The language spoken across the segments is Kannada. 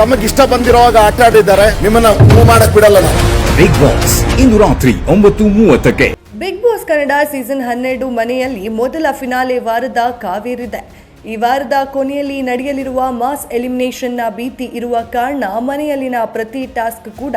ತಮಗೆ ಇಷ್ಟ ಬಂದಿರುವಾಗ ಆಟ ಆಡಿದ್ದಾರೆ ನಿಮ್ಮನ್ನ ಮೂವ್ ಮಾಡಕ್ ಬಿಡಲ್ಲ ನಾವು. ಬಿಗ್ ಬಾಸ್ ಇಂದು ರಾತ್ರಿ ಒಂಬತ್ತು ಮೂವತ್ತಕ್ಕೆ. ಬಿಗ್ ಬಾಸ್ ಕನ್ನಡ ಸೀಸನ್ ಹನ್ನೆರಡು ಮನೆಯಲ್ಲಿ ಮೊದಲ ಫಿನಾಲೆ ವಾರದ ಕಾವೇರಿದೆ. ಈ ವಾರದ ಕೊನೆಯಲ್ಲಿ ನಡೆಯಲಿರುವ ಮಾಸ್ ಎಲಿಮಿನೇಷನ್ನ ಭೀತಿ ಇರುವ ಕಾರಣ ಮನೆಯಲ್ಲಿನ ಪ್ರತಿ ಟಾಸ್ಕ್ ಕೂಡ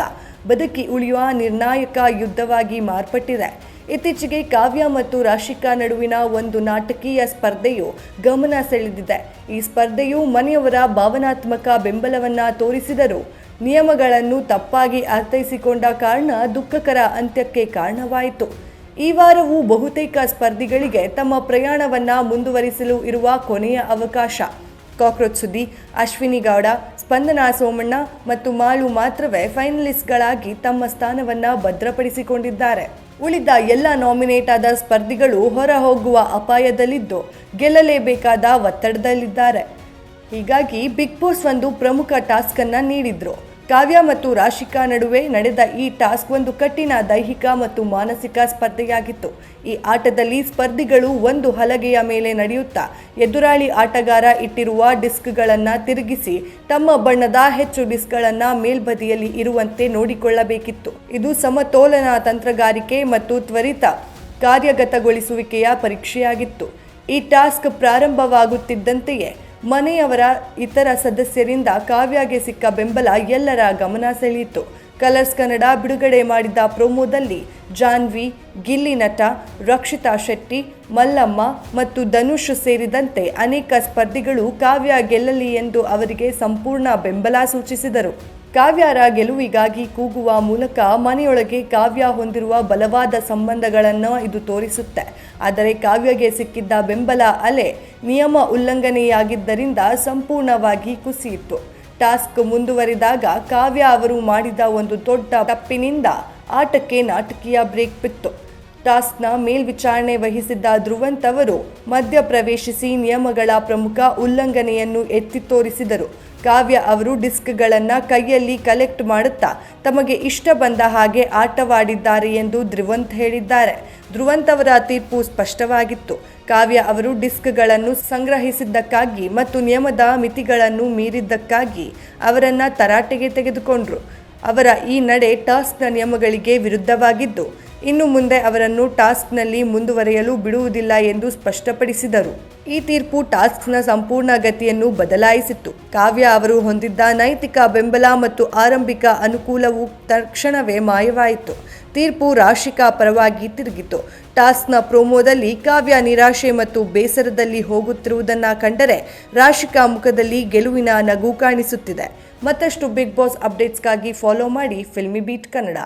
ಬದುಕಿ ಉಳಿಯುವ ನಿರ್ಣಾಯಕ ಯುದ್ಧವಾಗಿ ಮಾರ್ಪಟ್ಟಿದೆ. ಇತ್ತೀಚೆಗೆ ಕಾವ್ಯ ಮತ್ತು ರಾಶಿಕಾ ನಡುವಿನ ಒಂದು ನಾಟಕೀಯ ಸ್ಪರ್ಧೆಯು ಗಮನ ಸೆಳೆದಿದೆ. ಈ ಸ್ಪರ್ಧೆಯು ಮನೆಯವರ ಭಾವನಾತ್ಮಕ ಬೆಂಬಲವನ್ನ ತೋರಿಸಿದರೂ ನಿಯಮಗಳನ್ನು ತಪ್ಪಾಗಿ ಅರ್ಥೈಸಿಕೊಂಡ ಕಾರಣ ದುಃಖಕರ ಅಂತ್ಯಕ್ಕೆ ಕಾರಣವಾಯಿತು. ಈ ವಾರವು ಬಹುತೇಕ ಸ್ಪರ್ಧಿಗಳಿಗೆ ತಮ್ಮ ಪ್ರಯಾಣವನ್ನ ಮುಂದುವರಿಸಲು ಇರುವ ಕೊನೆಯ ಅವಕಾಶ. ಕಾಕ್ರೋಚ್ ಸುದ್ದಿ, ಅಶ್ವಿನಿ ಗೌಡ, ಸ್ಪಂದನಾ ಸೋಮಣ್ಣ ಮತ್ತು ಮಾಲು ಮಾತ್ರವೇ ಫೈನಲಿಸ್ಟ್ಗಳಾಗಿ ತಮ್ಮ ಸ್ಥಾನವನ್ನ ಭದ್ರಪಡಿಸಿಕೊಂಡಿದ್ದಾರೆ. ಉಳಿದ ಎಲ್ಲ ನಾಮಿನೇಟ್ ಆದ ಸ್ಪರ್ಧಿಗಳು ಹೊರ ಹೋಗುವ ಅಪಾಯದಲ್ಲಿದ್ದು ಗೆಲ್ಲಲೇಬೇಕಾದ ಒತ್ತಡದಲ್ಲಿದ್ದಾರೆ. ಹೀಗಾಗಿ ಬಿಗ್ ಬಾಸ್ ಒಂದು ಪ್ರಮುಖ ಟಾಸ್ಕ್ ಅನ್ನ ನೀಡಿದ್ರು. ಕಾವ್ಯ ಮತ್ತು ರಾಶಿಕಾ ನಡುವೆ ನಡೆದ ಈ ಟಾಸ್ಕ್ ಒಂದು ಕಠಿಣ ದೈಹಿಕ ಮತ್ತು ಮಾನಸಿಕ ಸ್ಪರ್ಧೆಯಾಗಿತ್ತು. ಈ ಆಟದಲ್ಲಿ ಸ್ಪರ್ಧಿಗಳು ಒಂದು ಹಲಗೆಯ ಮೇಲೆ ನಡೆಯುತ್ತಾ, ಎದುರಾಳಿ ಆಟಗಾರ ಇಟ್ಟಿರುವ ಡಿಸ್ಕ್ಗಳನ್ನು ತಿರುಗಿಸಿ, ತಮ್ಮ ಬಣ್ಣದ ಹೆಚ್ಚು ಡಿಸ್ಕ್ಗಳನ್ನು ಮೇಲ್ಬದಿಯಲ್ಲಿ ಇರುವಂತೆ ನೋಡಿಕೊಳ್ಳಬೇಕಿತ್ತು. ಇದು ಸಮತೋಲನ ತಂತ್ರಗಾರಿಕೆ ಮತ್ತು ತ್ವರಿತ ಕಾರ್ಯಗತಗೊಳಿಸುವಿಕೆಯ ಪರೀಕ್ಷೆಯಾಗಿತ್ತು. ಈ ಟಾಸ್ಕ್ ಪ್ರಾರಂಭವಾಗುತ್ತಿದ್ದಂತೆಯೇ ಮನೆಯವರ ಇತರ ಸದಸ್ಯರಿಂದ ಕಾವ್ಯಗೆ ಸಿಕ್ಕ ಬೆಂಬಲ ಎಲ್ಲರ ಗಮನ ಸೆಳೆಯಿತು. ಕಲರ್ಸ್ ಕನ್ನಡ ಬಿಡುಗಡೆ ಮಾಡಿದ ಪ್ರೋಮೋದಲ್ಲಿ ಜಾನ್ವಿ, ಗಿಲ್ಲಿ ನಟ ರಕ್ಷಿತಾ ಶೆಟ್ಟಿ, ಮಲ್ಲಮ್ಮ ಮತ್ತು ಧನುಷ್ ಸೇರಿದಂತೆ ಅನೇಕ ಸ್ಪರ್ಧಿಗಳು ಕಾವ್ಯ ಗೆಲ್ಲಲಿ ಎಂದು ಅವರಿಗೆ ಸಂಪೂರ್ಣ ಬೆಂಬಲ ಸೂಚಿಸಿದರು. ಕಾವ್ಯರ ಗೆಲುವಿಗಾಗಿ ಕೂಗುವ ಮೂಲಕ ಮನೆಯೊಳಗೆ ಕಾವ್ಯ ಹೊಂದಿರುವ ಬಲವಾದ ಸಂಬಂಧಗಳನ್ನು ಇದು ತೋರಿಸುತ್ತೆ. ಆದರೆ ಕಾವ್ಯಗೆ ಸಿಕ್ಕಿದ್ದ ಬೆಂಬಲ ಅಲೆ ನಿಯಮ ಉಲ್ಲಂಘನೆಯಾಗಿದ್ದರಿಂದ ಸಂಪೂರ್ಣವಾಗಿ ಕುಸಿಯಿತು ಟಾಸ್ಕ್ ಮುಂದುವರಿದಾಗ ಕಾವ್ಯ ಅವರು ಮಾಡಿದ ಒಂದು ದೊಡ್ಡ ತಪ್ಪಿನಿಂದ ಆಟಕ್ಕೆ ನಾಟಕೀಯ ಬ್ರೇಕ್ ಬಿತ್ತು. ಟಾಸ್ಕ್ನ ಮೇಲ್ವಿಚಾರಣೆ ವಹಿಸಿದ್ದ ಧ್ರುವಂತ್ ಅವರು ಮಧ್ಯ ಪ್ರವೇಶಿಸಿ ನಿಯಮಗಳ ಪ್ರಮುಖ ಉಲ್ಲಂಘನೆಯನ್ನು ಎತ್ತಿ ತೋರಿಸಿದರು. ಕಾವ್ಯ ಅವರು ಡಿಸ್ಕ್ಗಳನ್ನು ಕೈಯಲ್ಲಿ ಕಲೆಕ್ಟ್ ಮಾಡುತ್ತಾ ತಮಗೆ ಇಷ್ಟ ಬಂದ ಹಾಗೆ ಆಟವಾಡಿದ್ದಾರೆ ಎಂದು ಧ್ರುವಂತ್ ಹೇಳಿದ್ದಾರೆ. ಧ್ರುವಂತ್ ಅವರ ತೀರ್ಪು ಸ್ಪಷ್ಟವಾಗಿತ್ತು. ಕಾವ್ಯ ಅವರು ಡಿಸ್ಕ್ಗಳನ್ನು ಸಂಗ್ರಹಿಸಿದ್ದಕ್ಕಾಗಿ ಮತ್ತು ನಿಯಮದ ಮಿತಿಗಳನ್ನು ಮೀರಿದ್ದಕ್ಕಾಗಿ ಅವರನ್ನು ತರಾಟೆಗೆ ತೆಗೆದುಕೊಂಡರು. ಅವರ ಈ ನಡೆ ಟಾಸ್ಕ್ನ ನಿಯಮಗಳಿಗೆ ವಿರುದ್ಧವಾಗಿದ್ದು ಇನ್ನು ಮುಂದೆ ಅವರನ್ನು ಟಾಸ್ಕ್ನಲ್ಲಿ ಮುಂದುವರೆಯಲು ಬಿಡುವುದಿಲ್ಲ ಎಂದು ಸ್ಪಷ್ಟಪಡಿಸಿದರು. ಈ ತೀರ್ಪು ಟಾಸ್ಕ್ನ ಸಂಪೂರ್ಣ ಗತಿಯನ್ನು ಬದಲಾಯಿಸಿತ್ತು. ಕಾವ್ಯ ಅವರು ಹೊಂದಿದ್ದ ನೈತಿಕ ಬೆಂಬಲ ಮತ್ತು ಆರಂಭಿಕ ಅನುಕೂಲವು ತಕ್ಷಣವೇ ಮಾಯವಾಯಿತು. ತೀರ್ಪು ರಾಶಿಕಾ ಪರವಾಗಿ ತಿರುಗಿತು. ಟಾಸ್ಕ್ನ ಪ್ರೋಮೋದಲ್ಲಿ ಕಾವ್ಯ ನಿರಾಶೆ ಮತ್ತು ಬೇಸರದಲ್ಲಿ ಹೋಗುತ್ತಿರುವುದನ್ನು ಕಂಡರೆ ರಾಶಿಕಾ ಮುಖದಲ್ಲಿ ಗೆಲುವಿನ ನಗು ಕಾಣಿಸುತ್ತಿದೆ. ಮತ್ತಷ್ಟು ಬಿಗ್ ಬಾಸ್ ಅಪ್ಡೇಟ್ಸ್ಗಾಗಿ ಫಾಲೋ ಮಾಡಿ ಫಿಲ್ಮಿ ಬೀಟ್ ಕನ್ನಡ.